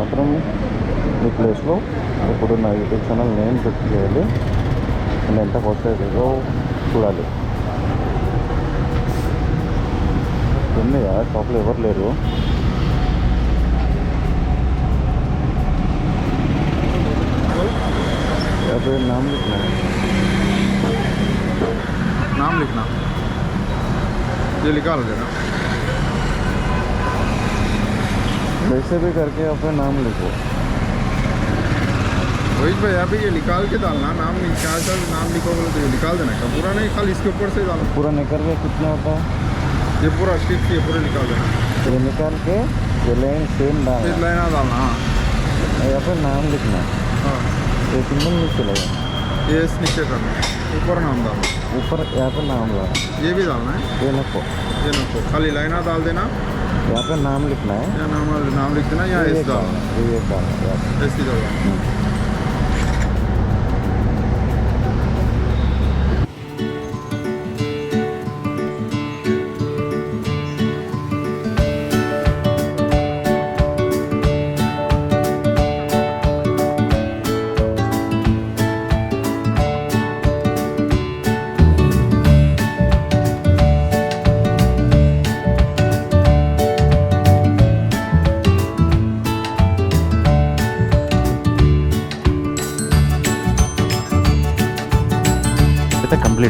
మాత్రం ఈ ప్లేస్లో ఇప్పుడు నా యూట్యూబ్ ఛానల్ నేమ్ పెట్టి చేయాలి అండ్ ఎంత కాస్ట్ అవుతుందో చూడాలి ఉంది షాప్లో ఎవరు లేరు अबे नाम लिखना है नाम लिखना ये लिखा हो ना वैसे भी करके अपना नाम लिखो। वही भाई अभी ये निकाल के डालना नाम क्या नाम लिखो बोले तो ये निकाल देना क्या पूरा नहीं खाली इसके ऊपर से डालना पूरा निकल के कितना होता है? ये पूरा स्टिच ये पूरा निकाल देना। ये निकाल के ये लाइन सेम डाल फिर लाइना डालना हाँ। यहाँ पर नाम लिखना। हाँ। ये सिंबल नहीं चलेगा ये इस नीचे करना ऊपर नाम डालना ऊपर यहाँ पर नाम डालना ये भी डालना है? ये नको। ये नको खाली लाइना डाल देना। यहाँ पर नाम लिखना है या नाम नाम लिख देना या ये एस डालना ये ये डालना यहाँ पर। एस ही डालना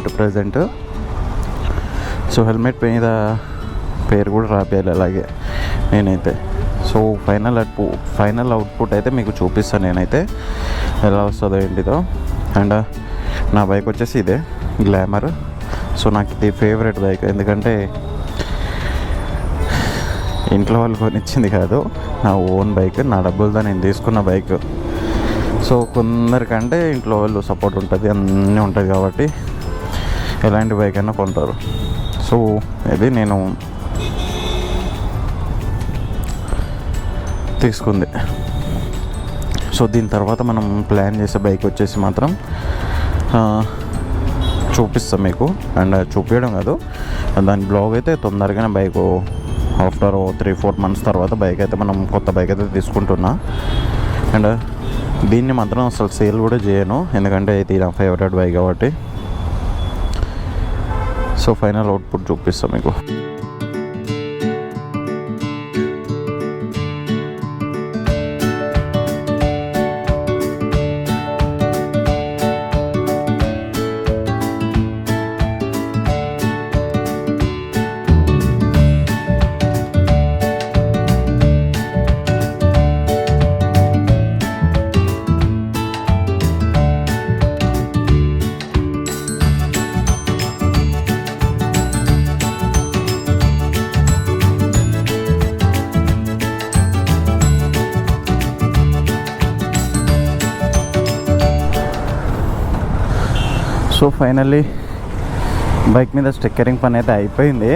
అయితే ప్రజెంట్. సో హెల్మెట్ మీద పేరు కూడా రాపేయాలి అలాగే నేనైతే. So final output final output అయితే మీకు చూపిస్తాను నేనైతే. ఎలా వస్తుందో ఏంటిదో. అండ్ నా బైక్ వచ్చేసి ఇదే గ్లామర్. సో నాకు ఇది ఫేవరెట్ బైక్. ఎందుకంటే ఇంట్లో వాళ్ళు కొనిచ్చింది కాదు నా ఓన్ బైక్ నా డబ్బులతో నేను తీసుకున్న బైక్. సో కొందరికంటే ఇంట్లో వాళ్ళు సపోర్ట్ ఉంటుంది అన్నీ ఉంటుంది కాబట్టి ఎలాంటి బైక్ అయినా కొంటారు. సో ఇది నేను తీసుకుంది. సో దీని తర్వాత మనం ప్లాన్ చేసే బైక్ వచ్చేసి మాత్రం చూపిస్తాం మీకు. అండ్ చూపించడం కాదు. దాని బ్లాగ్ అయితే తొందరగానే bike after three four months తర్వాత బైక్ అయితే మనం కొత్త బైక్ అయితే తీసుకుంటున్నా. అండ్ దీన్ని మాత్రం అసలు సేల్ కూడా చేయను. ఎందుకంటే ఇది నా ఫేవరెట్ బైక్ కాబట్టి. సో ఫైనల్ అవుట్పుట్ చూపిస్తాం మీకు సో ఫైనల్లీ బైక్ మీద స్టిక్కరింగ్ పని అయితే అయిపోయింది.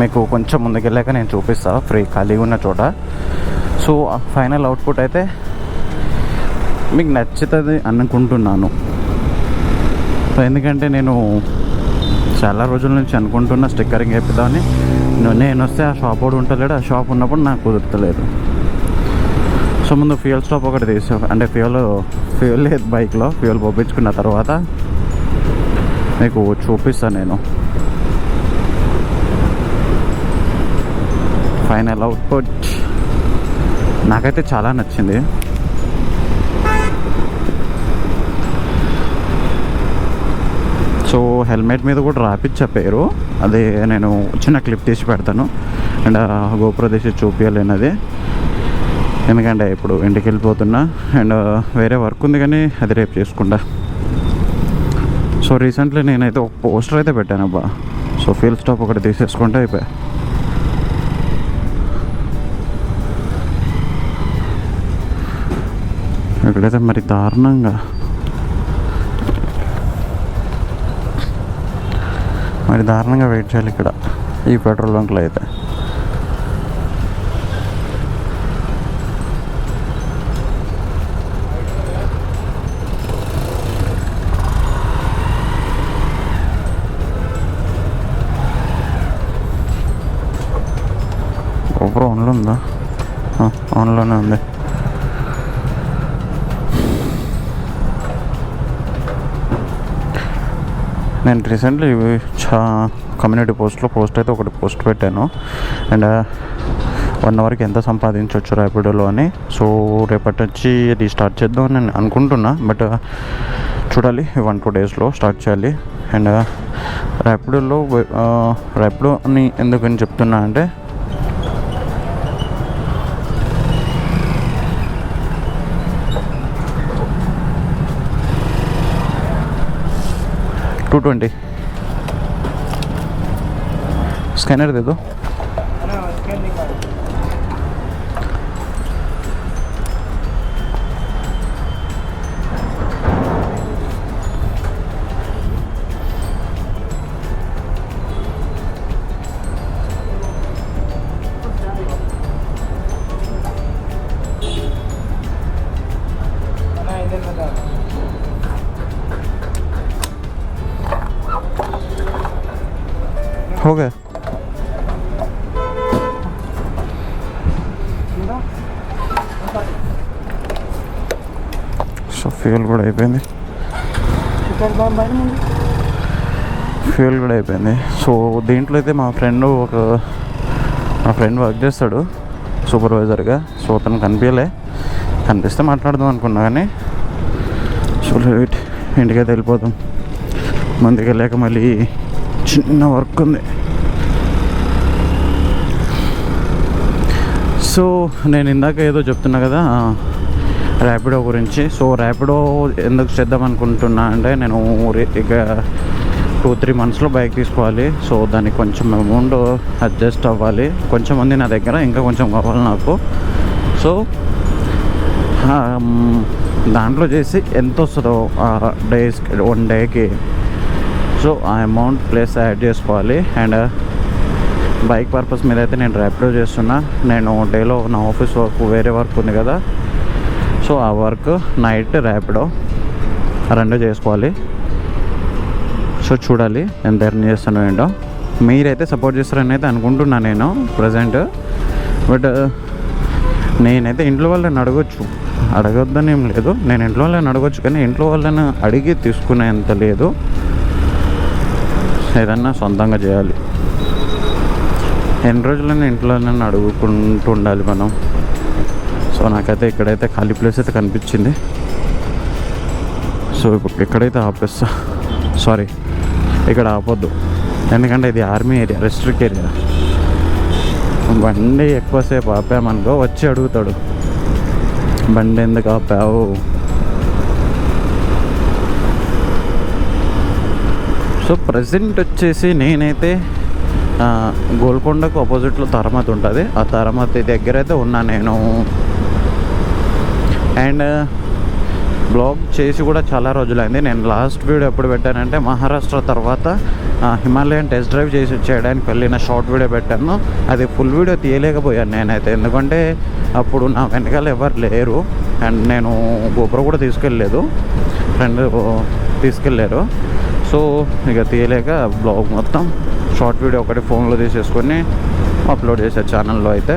మీకు కొంచెం ముందుకెళ్ళాక నేను చూపిస్తాను ఫ్రీ ఖాళీగా ఉన్న చోట. సో ఫైనల్ అవుట్పుట్ అయితే మీకు నచ్చుతుంది అనుకుంటున్నాను. సో ఎందుకంటే నేను చాలా రోజుల నుంచి అనుకుంటున్న స్టిక్కరింగ్ వేపిద్దామని నేను వస్తే ఆ షాప్ కూడా ఉంటలేడు. ఆ షాప్ ఉన్నప్పుడు నాకు కుదరతలేదు. సో ముందు ఫ్యూయల్ స్టాప్ ఒకటి తీసాం అంటే ఫ్యూయల్ ఫ్యూయల్ లేదు బైక్లో. ఫ్యూయల్ పంపించుకున్న తర్వాత మీకు చూపిస్తాను నేను ఫైనల్ అవుట్పుట్ నాకైతే చాలా నచ్చింది సో హెల్మెట్ మీద కూడా రాపిచ్చా పేరు అది నేను చిన్న క్లిప్ తీసి పెడతాను అండ్ గోపుర తీసి చూపించలేనది ఎందుకంటే ఇప్పుడు ఇంటికి వెళ్ళిపోతున్నా అండ్ వేరే వర్క్ ఉంది కానీ అది రేపు చేసుకుంటా సో రీసెంట్లీ నేనైతే ఒక పోస్టర్ అయితే పెట్టాను అబ్బా. సో ఫీల్ స్టాప్ ఒకటి తీసేసుకుంటే అయిపోయా. ఇక్కడైతే మరి దారుణంగా. మరి దారుణంగా వెయిట్ చేయాలి ఇక్కడ. ఈ పెట్రోల్ బంక్లో అయితే. నేను రీసెంట్లీ చా కమ్యూనిటీ పోస్ట్లో పోస్ట్ అయితే ఒకటి పోస్ట్ పెట్టాను. అండ్ వన్ అవర్కి ఎంత సంపాదించవచ్చు ర్యాపిడోలో అని. సో రేపటి నుంచి ఇది స్టార్ట్ చేద్దాం అని నేను అనుకుంటున్నా బట్ uh, చూడాలి వన్ టూ డేస్లో స్టార్ట్ చేయాలి. అండ్ ర్యాపిడోలో ర్యాపిడో అని ఎందుకని చెప్తున్నా అంటే टू ट्वेंटी स्कैनर दे दो ఫ్యూల్ కూడా అయిపోయింది. ఫ్యూల్ కూడా అయిపోయింది. సో దీంట్లో అయితే మా ఫ్రెండ్ ఒక మా ఫ్రెండ్ వర్క్ చేస్తాడు సూపర్వైజర్గా సో అతను కనిపించలే. కనిపిస్తే మాట్లాడదాం అనుకున్నా కానీ సో లేట్. ఇంటికైతే వెళ్ళిపోదాం. ముందుకు వెళ్ళాక మళ్ళీ చిన్న వర్క్ ఉంది. సో నేను ఇందాక ఏదో చెప్తున్నా కదా ర్యాపిడో గురించి. సో ర్యాపిడో ఎందుకు చేద్దాం అనుకుంటున్నా అంటే నేను ఇక టూ త్రీ మంత్స్లో బైక్ తీసుకోవాలి. సో దానికి కొంచెం అమౌంట్ అడ్జస్ట్ అవ్వాలి. కొంచెం ఉంది నా దగ్గర ఇంకా కొంచెం కావాలి నాకు. సో దాంట్లో చేసి ఎంత వస్తుందో డేస్ వన్ డేకి సో ఆ అమౌంట్ ప్లస్ యాడ్ చేసుకోవాలి. అండ్ బైక్ పర్పస్ మీద అయితే నేను ర్యాపిడో చేస్తున్నా. నేను డేలో నా ఆఫీస్ వర్క్ వేరే వర్క్ ఉంది కదా. సో ఆ వర్క్ నైట్ ర్యాపిడో ఆ రెండు చేసుకోవాలి. సో చూడాలి ఎంత ఎర్న్ చేస్తాను ఏంటో. మీరైతే సపోర్ట్ చేస్తారని అయితే అనుకుంటున్నాను నేను ప్రజెంట్ బట్ నేనైతే ఇంట్లో వాళ్ళని అడగొచ్చు. అడగొద్దని ఏం లేదు. నేను ఇంట్లో వాళ్ళని అడగొచ్చు కానీ ఇంట్లో వాళ్ళని అడిగి తీసుకునేంత లేదు. ఏదన్నా సొంతంగా చేయాలి. ఎన్ని రోజులైనా ఇంట్లో నన్ను అడుగుకుంటూ ఉండాలి మనం. సో నాకైతే ఇక్కడైతే ఖాళీ ప్లేస్ అయితే కనిపించింది. సో ఇప్పుడు ఎక్కడైతే ఆపేస్తా. సారీ ఇక్కడ ఆపొద్దు. ఎందుకంటే ఇది ఆర్మీ ఏరియా రెస్ట్రిక్ట్ ఏరియా. బండి ఎక్కువసేపు ఆపామనుకో వచ్చి అడుగుతాడు. బండి ఎందుకు ఆపావు? సో ప్రజెంట్ వచ్చేసి నేనైతే గోల్కొండకు ఆపోజిట్లో తరమతి ఉంటుంది. ఆ తరమతి దగ్గర అయితే ఉన్నా నేను. అండ్ బ్లాగ్ చేసి కూడా చాలా రోజులైంది. నేను లాస్ట్ వీడియో ఎప్పుడు పెట్టానంటే మహారాష్ట్ర తర్వాత హిమాలయన్ టెస్ట్ డ్రైవ్ చేసి చేయడానికి వెళ్ళిన షార్ట్ వీడియో పెట్టాను. అది ఫుల్ వీడియో తీయలేకపోయాను నేనైతే. ఎందుకంటే అప్పుడు నా వెనకాల ఎవరు లేరు. అండ్ నేను గోపురం కూడా తీసుకెళ్ళలేదు. ఫ్రెండ్ తీసుకెళ్ళారు. సో ఇక తీయలేక బ్లాగ్ మొత్తం షార్ట్ వీడియో ఒకటి ఫోన్లో తీసేసుకొని అప్లోడ్ చేశారు ఛానల్లో అయితే.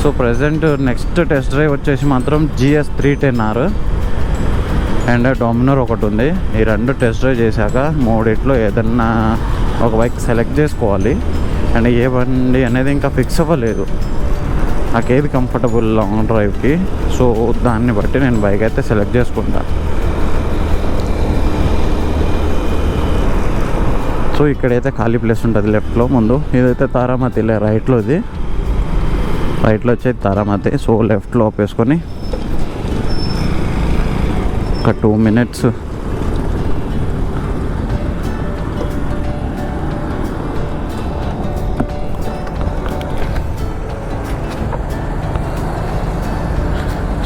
So present next test drive వచ్చేసి మాత్రం GS three ten R and Dominar ఒకటి ఉంది. ఈ రెండు టెస్ట్ డ్రైవ్ చేశాక మూడిట్లో ఏదన్నా ఒక బైక్ సెలెక్ట్ చేసుకోవాలి. అండ్ ఏ బండి అనేది ఇంకా ఫిక్స్ అవ్వలేదు. నాకు ఏది కంఫర్టబుల్ లాంగ్ డ్రైవ్కి సో దాన్ని బట్టి నేను బైక్ అయితే సెలెక్ట్ చేసుకుంటా. సో ఇక్కడైతే ఖాళీ ప్లేస్ ఉంటుంది లెఫ్ట్లో ముందు. ఇదైతే తారామతిలే రైట్లో ఇది రైట్లో వచ్చేది తారామతి సో లెఫ్ట్లో ఆపేసుకొని ఒక టూ మినిట్స్.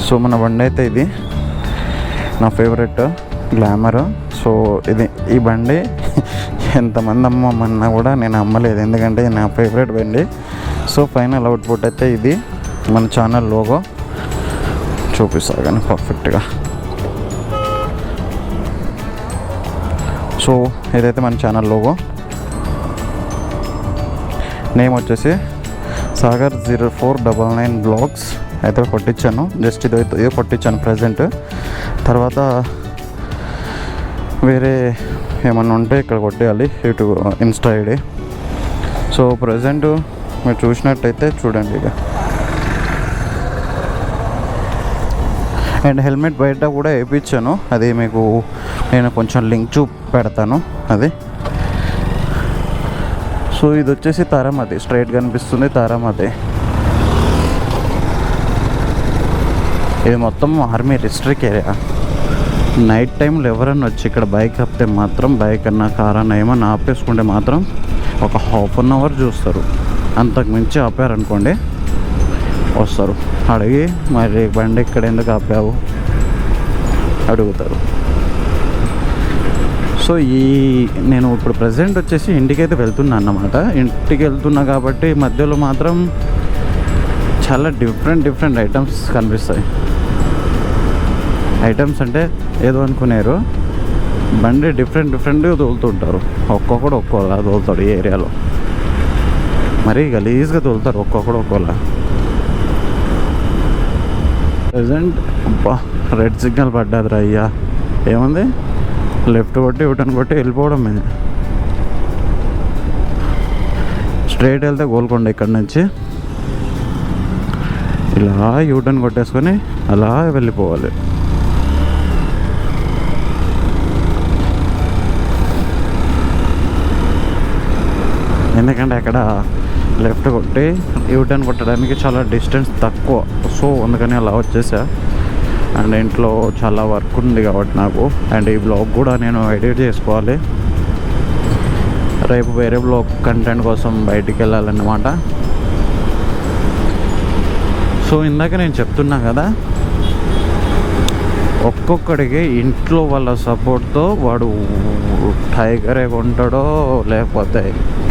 సో మన బండి అయితే ఇది. నా ఫేవరెట్ గ్లామర్ సో ఇది ఈ బండి ఎంతమంది అమ్మమన్నా కూడా నేను అమ్మలేదు. ఎందుకంటే నా ఫేవరెట్ బండి. సో ఫైనల్ అవుట్పుట్ అయితే ఇది. మన ఛానల్ లోగో. చూపిస్తా కానీ పర్ఫెక్ట్గా. సో ఏదైతే మన ఛానల్ లోగో. నేమ్ వచ్చేసి Sagar zero four double nine vlogs. అయితే కొట్టించాను జస్ట్ ఇది ఇది కొట్టించాను ప్రజెంట్. తర్వాత వేరే ఏమన్నా ఉంటే ఇక్కడ కొట్టేయాలి. ఇటు ఇన్స్టా ఐడి. సో ప్రజెంట్ మీరు చూసినట్టయితే చూడండి ఇక. అండ్ హెల్మెట్ బయట కూడా వేయించాను. అది మీకు నేను కొంచెం లింక్ చూ పెడతాను అది. సో ఇది వచ్చేసి తారామతి స్ట్రైట్ కనిపిస్తుంది తారామతి ఇది మొత్తం ఆర్మీ రిస్ట్రిక్ట్ ఏరియా. నైట్ టైంలో ఎవరన్నా వచ్చి ఇక్కడ బైక్ ఆపితే మాత్రం బైక్ అన్న కార్ అన్న ఏమన్నా ఆపేసుకుంటే మాత్రం ఒక హాఫ్ అన్ అవర్ చూస్తారు. అంతకుమించి ఆపారనుకోండి వస్తారు. అడిగి మరి బండి ఇక్కడ ఎందుకు ఆపావు? అడుగుతారు. సో ఈ నేను ఇప్పుడు ప్రజెంట్ వచ్చేసి ఇంటికైతే వెళ్తున్నా అన్నమాట. ఇంటికి వెళ్తున్నా కాబట్టి మధ్యలో మాత్రం చాలా డిఫరెంట్ డిఫరెంట్ ఐటమ్స్ కనిపిస్తాయి. ఐటమ్స్ అంటే ఏదో అనుకునేరు. బండి డిఫరెంట్ డిఫరెంట్గా తోలుతుంటారు. ఒక్కొక్కడు ఒక్కోలా తోలుతాడు ఈ ఏరియాలో. మరీ గలీజ్గా తోలుతారు ఒక్కొక్కడు ఒక్కోలా. ప్రజెంట్ అబ్బా రెడ్ సిగ్నల్ పడ్డదిరా అయ్యా. ఏముంది? లెఫ్ట్ కొట్టి యూటర్న్ కొట్టి వెళ్ళిపోవడమే. స్ట్రైట్ వెళ్తే గోల్కొండ ఇక్కడి నుంచి. ఇలా యూటర్న్ కొట్టేసుకొని అలా వెళ్ళిపోవాలి. ఎందుకంటే అక్కడ లెఫ్ట్ కొట్టి యూటర్న్ కొట్టడానికి చాలా డిస్టెన్స్ తక్కువ. సో అందుకని అలా వచ్చేసా. అండ్ ఇంట్లో చాలా వర్క్ ఉంది కాబట్టి నాకు. అండ్ ఈ బ్లాగ్ కూడా నేను ఎడిట్ చేసుకోవాలి. రేపు వేరే బ్లాగ్ కంటెంట్ కోసం బయటికి వెళ్ళాలన్నమాట. సో ఇందాక నేను చెప్తున్నా కదా ఒక్కొక్కడికి ఇంట్లో వాళ్ళ సపోర్ట్తో వాడు టైగరే కొంటాడో లేకపోతే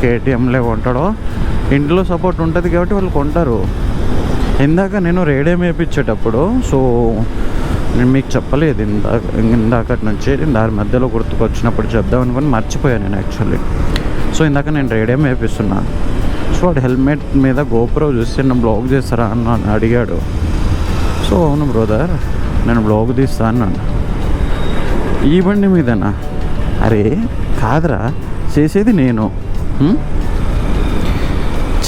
కేటీఎంలే కొంటాడో ఇంట్లో సపోర్ట్ ఉంటుంది కాబట్టి వాళ్ళు కొంటారు. ఇందాక నేను రేడియం వేయించేటప్పుడు సో నేను మీకు చెప్పలేదు ఇందాక ఇందాకటి నుంచి దాని మధ్యలో గుర్తుకొచ్చినప్పుడు చెప్దాం అనుకుని మర్చిపోయాను నేను యాక్చువల్లీ. సో ఇందాక నేను రేడియం వేపిస్తున్నా. సో వాడు హెల్మెట్ మీద గోపురం చూసి నన్ను బ్లాక్ చేస్తారా అని అడిగాడు. సో అవును బ్రదర్ నేను బ్లాగ్ తీస్తా అన్నాను. ఈ బండి మీదనా? అరే కాదురా చేసేది నేను.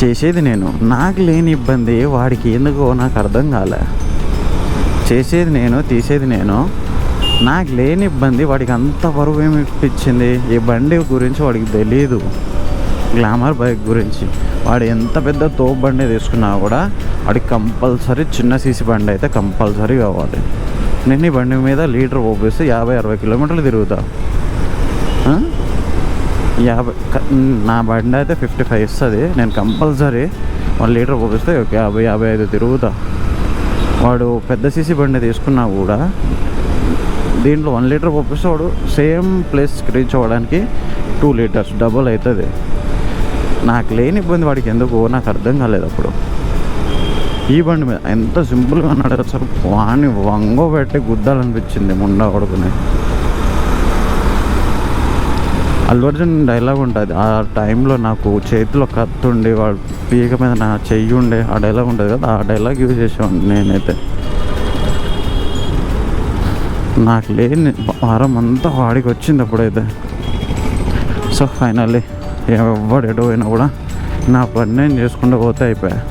చేసేది నేను. నాకు లేని ఇబ్బంది వాడికి ఎందుకో నాకు అర్థం కాలే. చేసేది నేను తీసేది నేను. నాకు లేని ఇబ్బంది వాడికి అంత బరువు ఏమి ఇప్పించింది? ఈ బండి గురించి వాడికి తెలియదు గ్లామర్ బైక్ గురించి. వాడు ఎంత పెద్ద తోపు బండి తీసుకున్నా కూడా వాడికి కంపల్సరీ చిన్న సీసీ బండి అయితే కంపల్సరీ కావాలి. నేను ఈ బండి మీద లీటర్ పోపిస్తే యాభై అరవై కిలోమీటర్లు తిరుగుతా. యాభై నా బండి అయితే ఫిఫ్టీ ఫైవ్ ఇస్తుంది. నేను కంపల్సరీ వన్ లీటర్ పోపిస్తే ఒక యాభై యాభై ఐదు తిరుగుతా. వాడు పెద్ద సీసీ బండి తీసుకున్నా కూడా దీంట్లో వన్ లీటర్ పంపిస్తే వాడు సేమ్ ప్లేస్ రీచ్ అవ్వడానికి టూ లీటర్స్ డబుల్ అవుతుంది. నాకు లేని ఇబ్బంది వాడికి ఎందుకు? నాకు అర్థం కాలేదు అప్పుడు. ఈ బండి మీద ఎంత సింపుల్గా అన్నాడు అసలు వాడిని వంగో పెట్టి గుద్దాలనిపించింది ముండా కొడుకుని. అల్లు అర్జున్ డైలాగ్ ఉంటుంది. ఆ టైంలో నాకు చేతిలో కత్తి ఉండి వాడు పీక మీద నా చెయ్యి ఉండే ఆ డైలాగ్ ఉంటుంది కదా ఆ డైలాగ్ యూజ్ చేసేవాడిని నేనైతే. నాకు లేని వారం అంతా వాడికి వచ్చింది అప్పుడైతే. సో ఫైనల్లీ ఎవడు ఎటు పోయినా కూడా నా పని నేను చేసుకుంటూ పోతే అయిపోయా.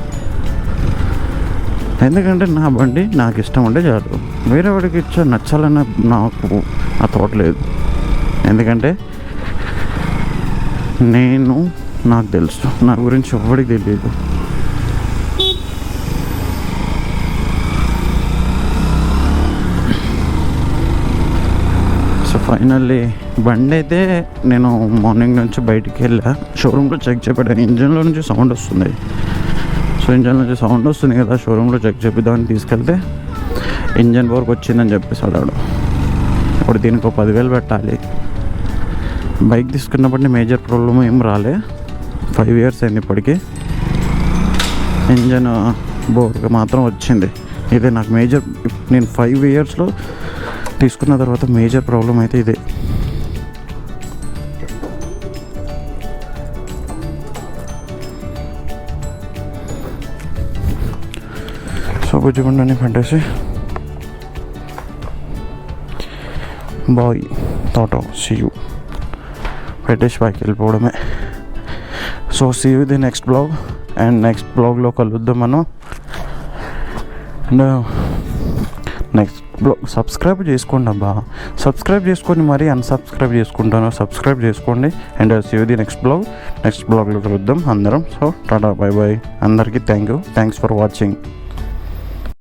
ఎందుకంటే నా బండి నాకు ఇష్టం ఉంటే చాలు. వేరే వాడికి ఇచ్చా నచ్చాలన్న నాకు ఆ తోట లేదు. ఎందుకంటే నేను నాకు తెలుసు. నా గురించి ఎవరికి తెలియదు. సో ఫైనల్లీ బండి అయితే నేను మార్నింగ్ నుంచి బయటికి వెళ్ళా. షోరూంలో చెక్ చేయబడ్డా ఇంజన్లో నుంచి సౌండ్ వస్తుంది. సో ఇంజన్ నుంచి సౌండ్ వస్తుంది కదా షోరూంలో చెక్ చేపిద్దామని తీసుకెళ్తే ఇంజన్ వర్క్ వచ్చిందని చెప్పేసాడు ఆడు. ఇప్పుడు దీనికి ఒక పదివేలు పెట్టాలి. బైక్ తీసుకున్నప్పటి మేజర్ ప్రాబ్లమ్ ఏం రాలే. ఫైవ్ ఇయర్స్ అయింది ఇప్పటికీ. ఇంజన్ బోర్కి మాత్రం వచ్చింది. ఇదే నాకు మేజర్ నేను ఫైవ్ ఇయర్స్లో తీసుకున్న తర్వాత మేజర్ ప్రాబ్లం అయితే ఇదే. బుజ్జిగుండని పెట్టేసి. బాయ్ థాట్ సీ యూ పెట్టేసి పైకి వెళ్ళిపోవడమే. So see you the next blog and next బ్లాగ్లో కలుద్దాం మనం. అండ్ నెక్స్ట్ బ్లాగ్ సబ్స్క్రైబ్ చేసుకోండి అబ్బా. సబ్స్క్రైబ్ చేసుకొని మరీ అన్సబ్స్క్రైబ్ చేసుకుంటాను. సబ్స్క్రైబ్ చేసుకోండి. And see the next blog next బ్లాగ్లో కలుద్దాం అందరం. సో టాటా బై బాయ్ అందరికీ thank you thanks for watching